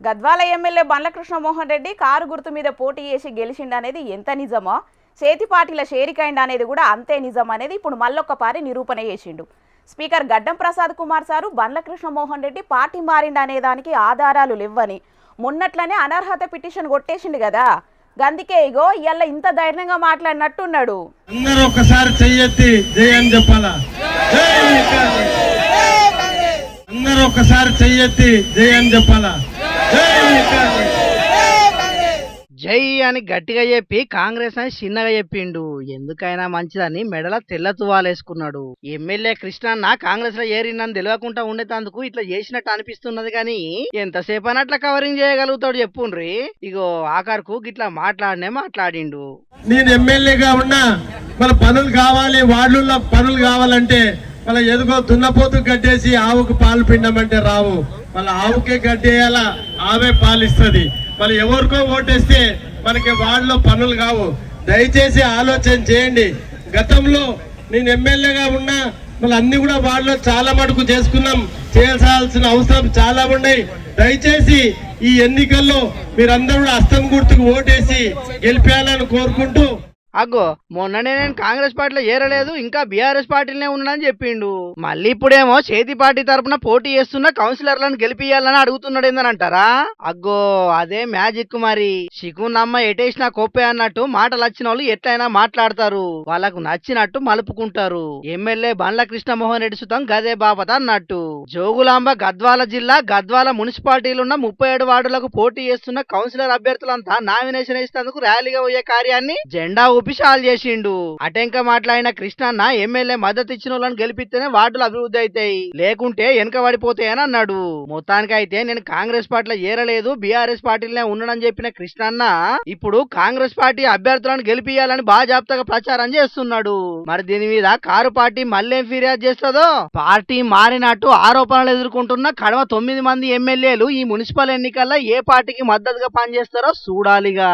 Gadwal MLA Bandla Krishna Krishnamohan Reddy car గుర్తు మీద పోటీ చేసి గెలిచిండనేది ఎంత నిజమో చేతి పార్టీల షేరికైండ్ అనేది కూడా అంతే నిజం అనేది ఇప్పుడు మళ్ళొక్కపారి నిరూపణ చేసిండు. Speaker Gaddam Prasad Kumar sir Bandla Krishna Krishnamohan Reddy party మారిండు అనేదానికి ఆధారాలు లేవని మొన్నట్లనే అనర్హత పిటిషన్ కొట్టేసిండు కదా. గందుకే ఇగో ఇవాళ ఇంత ధైర్యంగా మాట్లాడినట్టున్నాడు. అందరూ ఒకసారి చెయ్యెత్తి జై అని చెప్పాలా? అందరూ ఒకసారి చెయ్యెత్తి జై అని చెప్పాలా? జై అని గట్టిగా చెప్పి కాంగ్రెస్ అని చిన్నగా చెప్పిండు. ఎందుకైనా మంచిదని మెడల తెల్ల తువాలేసుకున్నాడు. ఎమ్మెల్యే కృష్ణన్న కాంగ్రెస్లో ఏరినని తెలియకుండా ఉండేటందుకు ఇట్లా చేసినట్టు అనిపిస్తున్నది కానీ ఎంతసేపు అని అట్లా కవరింగ్ చేయగలుగుతాడు చెప్పుండ్రి? ఇగో ఆఖరుకు గిట్లా మాట్లాడనే మాట్లాడిండు. నేను ఎమ్మెల్యేగా ఉన్నా మన పనులు కావాలి వాళ్ళు పనులు కావాలంటే మన ఎదుగో దున్నపోతు కట్టేసి ఆవుకు పాలు పిండమంటే రావు. వాళ్ళ ఆవుకే గడ్డేయాలా ఆవే పాలిస్తుంది. మళ్ళీ ఎవరికో ఓటేస్తే మనకి వాళ్ళలో పనులు కావు. దయచేసి ఆలోచన చేయండి. గతంలో నేను ఎమ్మెల్యేగా ఉన్నా మళ్ళీ అన్ని కూడా వాళ్ళలో చాలా మటుకు చేసుకున్నాం. చేయాల్సిన అవసరం చాలా ఉన్నాయి. దయచేసి ఈ ఎన్నికల్లో మీరందరూ అస్తం గుర్తుకు ఓటేసి గెలిపేయాలని కోరుకుంటూ అగ్గో మొన్ననే నేను కాంగ్రెస్ పార్టీలో ఏరలేదు ఇంకా బీఆర్ఎస్ పార్టీలోనే ఉన్నానని చెప్పిండు. మళ్ళీ ఇప్పుడేమో చేతి పార్టీ తరపున పోటీ చేస్తున్న కౌన్సిలర్లను గెలిపియాలని అడుగుతున్నాడు ఏందనంటారా అగ్గో అదే మ్యాజిక్ మరి. శికునమ్మ ఎటేసినా కొప్పే అన్నట్టు మాటలు వచ్చిన వాళ్ళు ఎట్లయినా మాట్లాడతారు. వాళ్ళకు నచ్చినట్టు మలుపుకుంటారు. ఎమ్మెల్యే బండ్ల కృష్ణమోహన్ రెడ్డి సుతం గదే బాపత అన్నట్టు. జోగులాంబ గద్వాల జిల్లా గద్వాల మున్సిపాలిటీలు ఉన్న ముప్పై ఏడు వార్డులకు పోటీ చేస్తున్న కౌన్సిలర్ అభ్యర్థులంతా నామినేషన్ ఇస్తేందుకు ర్యాలీగా పోయే కార్యాన్ని జెండా ఊపి చేసిండు. అటెంక మాట్లాడిన కృష్ణన్న ఎమ్మెల్యే మద్దతు ఇచ్చిన వాళ్ళని గెలిపిస్తేనే వార్డులు అభివృద్ధి అవుతాయి. లేకుంటే వెనక పడిపోతాయని అన్నాడు. మొత్తానికి అయితే నేను కాంగ్రెస్ పార్టీలో ఏరలేదు బీఆర్ఎస్ పార్టీలోనే ఉన్నానని చెప్పిన కృష్ణన్న ఇప్పుడు కాంగ్రెస్ పార్టీ అభ్యర్థులను గెలిపియాలని బాజాప్తగా ప్రచారం చేస్తున్నాడు. మరి దీని మీద కారు పార్టీ మళ్ళీ ఫిర్యాదు చేస్తుందో? పార్టీ మారినట్టు ఆరోపణలు ఎదుర్కొంటున్న కడవ తొమ్మిది మంది ఎమ్మెల్యేలు ఈ మున్సిపల్ ఎన్నికల్లో ఏ పార్టీకి మద్దతుగా పనిచేస్తారో చూడాలిగా.